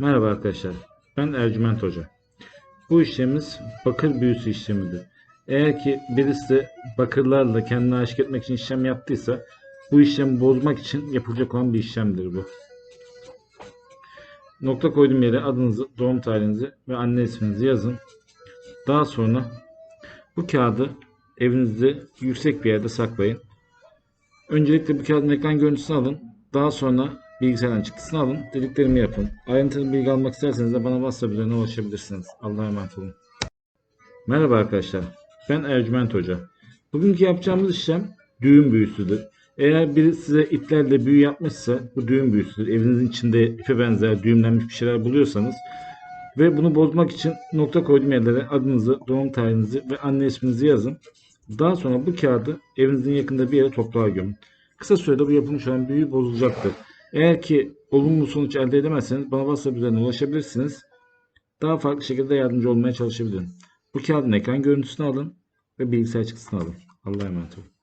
Merhaba arkadaşlar. Ben Ercüment Hoca. Bu işlemimiz bakır büyüsü işlemidir. Eğer ki birisi bakırlarla kendini aşık etmek için işlem yaptıysa bu işlemi bozmak için yapılacak olan bir işlemdir bu. Nokta koyduğum yere adınızı, doğum tarihinizi ve anne isminizi yazın. Daha sonra bu kağıdı evinizde yüksek bir yerde saklayın. Öncelikle bu kağıdın ekran görüntüsünü alın. Daha sonra bilgisayardan çıktısını alın. Dediklerimi yapın. Ayrıntılı bilgi almak isterseniz de bana WhatsApp üzerinden ulaşabilirsiniz. Allah'a emanet olun. Merhaba arkadaşlar. Ben Ercüment Hoca. Bugünkü yapacağımız işlem düğüm büyüsüdür. Eğer biri size iplerle büyü yapmışsa bu düğüm büyüsüdür. Evinizin içinde ipe benzer düğümlenmiş bir şeyler buluyorsanız ve bunu bozmak için nokta koyduğum yerlere adınızı, doğum tarihinizi ve anne isminizi yazın. Daha sonra bu kağıdı evinizin yakında bir yere toprağa gömün. Kısa sürede bu yapılmış olan büyü bozulacaktır. Eğer ki olumlu sonuç elde edemezseniz bana WhatsApp üzerinden ulaşabilirsiniz. Daha farklı şekilde yardımcı olmaya çalışabilirim. Bu kağıdın ekran görüntüsünü alın ve bilgisayar çıktısını alın. Allah'a emanet olun.